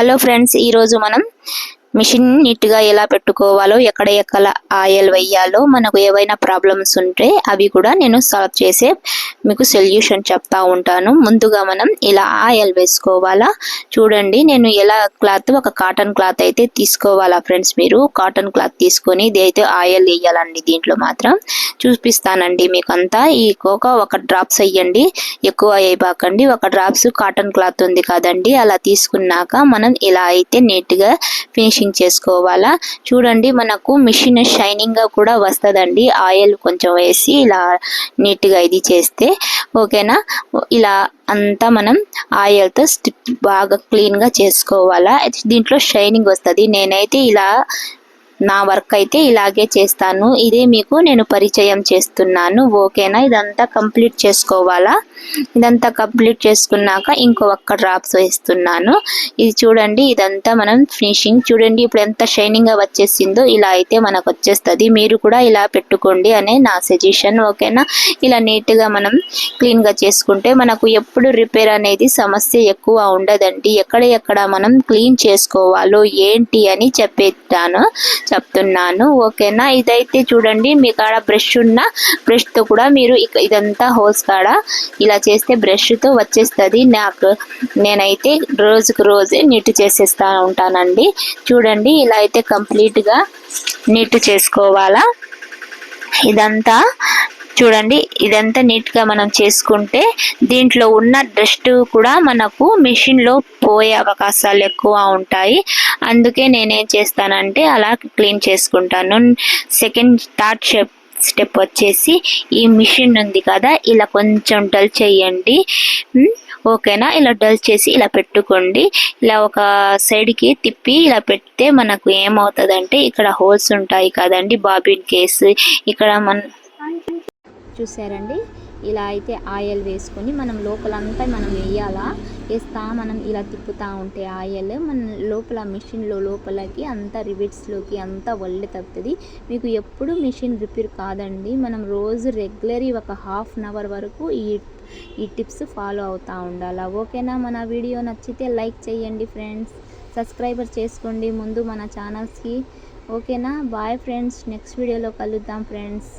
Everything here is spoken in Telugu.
హలో ఫ్రెండ్స్ ఈరోజు మనం మిషన్ నీట్గా ఎలా పెట్టుకోవాలో ఎక్కడ ఎక్కడ ఆయిల్ వేయాలో మనకు ఏవైనా ప్రాబ్లమ్స్ ఉంటే అవి కూడా నేను సాల్వ్ చేసే మీకు సొల్యూషన్ చెప్తా ఉంటాను. ముందుగా మనం ఇలా ఆయిల్ వేసుకోవాలా? చూడండి నేను ఎలా క్లాత్ ఒక కాటన్ క్లాత్ అయితే తీసుకోవాలా ఫ్రెండ్స్ మీరు? కాటన్ క్లాత్ తీసుకొని ఇదైతే అయితే ఆయిల్ వేయాలండి దీంట్లో మాత్రం. చూపిస్తానండి మీకు అంతా ఈ కోక ఒక డ్రాప్స్ వేయండి ఎక్కువ వేయబాకండి. ఒక డ్రాప్స్ కాటన్ క్లాత్ ఉంది కదండి అలా తీసుకున్నాక మనం ఇలా అయితే నీట్గా వాషింగ్ చేసుకోవాలా? చూడండి మనకు మిషన్ షైనింగ్గా కూడా వస్తుందండి. ఆయిల్ కొంచెం వేసి ఇలా నీట్గా ఇది చేస్తే ఓకేనా? ఇలా అంతా మనం ఆయిల్తో స్టిప్ బాగా క్లీన్గా చేసుకోవాలా? దీంట్లో షైనింగ్ వస్తుంది. నేనైతే ఇలా నా వర్క్ అయితే ఇలాగే చేస్తాను. ఇదే మీకు నేను పరిచయం చేస్తున్నాను. ఓకేనా? ఇదంతా కంప్లీట్ చేసుకోవాలా? ఇదంతా కంప్లీట్ చేసుకున్నాక ఇంకో ఒక్క డ్రాప్స్ వేస్తున్నాను. ఇది చూడండి ఇదంతా మనం ఫినిషింగ్. చూడండి ఇప్పుడు ఎంత షైనింగ్గా వచ్చేసిందో ఇలా అయితే మనకు వచ్చేస్తుంది. మీరు కూడా ఇలా పెట్టుకోండి అనే నా సజెషన్. ఓకేనా? ఇలా నీట్గా మనం క్లీన్గా చేసుకుంటే మనకు ఎప్పుడు రిపేర్ అనేది సమస్య ఎక్కువ ఉండదండి. ఎక్కడ ఎక్కడ మనం క్లీన్ చేసుకోవాలో ఏంటి అని చెప్పేటాను చెప్తున్నాను. ఓకేనా? ఇదైతే చూడండి మీ కాడ బ్రష్ ఉన్న బ్రష్తో కూడా మీరు ఇదంతా హోల్స్ కాడ ఇలా చేస్తే బ్రష్తో వచ్చేస్తుంది. నాకు నేనైతే రోజుకు రోజే నీట్ చేసేస్తా ఉంటానండి. చూడండి ఇలా అయితే కంప్లీట్గా నీట్ చేసుకోవాలా? ఇదంతా చూడండి ఇదంతా నీట్గా మనం చేసుకుంటే దీంట్లో ఉన్న డస్ట్ కూడా మనకు మిషన్లో పోయే అవకాశాలు ఎక్కువ ఉంటాయి. అందుకే నేనేం చేస్తానంటే అలా క్లీన్ చేసుకుంటాను. సెకండ్ థర్డ్ స్టెప్ స్టెప్ వచ్చేసి ఈ మిషన్ ఉంది కదా ఇలా కొంచెం డల్ చేయండి. ఓకేనా? ఇలా డల్ చేసి ఇలా పెట్టుకోండి. ఇలా ఒక సైడ్కి తిప్పి ఇలా పెడితే మనకు ఏమవుతుందంటే ఇక్కడ హోల్స్ ఉంటాయి కదండి బాబిన్ కేసు. ఇక్కడ మన చూసారండి ఇలా అయితే ఆయిల్ వేసుకొని మనం లోపలంతా మనం వేయాలా? వేస్తా మనం ఇలా తిప్పుతా ఉంటే ఆయిల్ మన లోపల మిషన్లో లోపలకి అంతా రిబిట్స్లోకి అంతా వల్లి తప్పుతుంది మీకు ఎప్పుడు మిషన్ రిపేర్ కాదండి. మనం రోజు రెగ్యులర్ ఒక హాఫ్ అన్ అవర్ వరకు ఈ ఈ టిప్స్ ఫాలో అవుతూ ఉండాలా? ఓకేనా? మన వీడియో నచ్చితే లైక్ చేయండి ఫ్రెండ్స్. సబ్స్క్రైబర్ చేసుకోండి ముందు మన ఛానల్స్కి. ఓకేనా? Bye friends. నెక్స్ట్ వీడియోలో కలుద్దాం ఫ్రెండ్స్.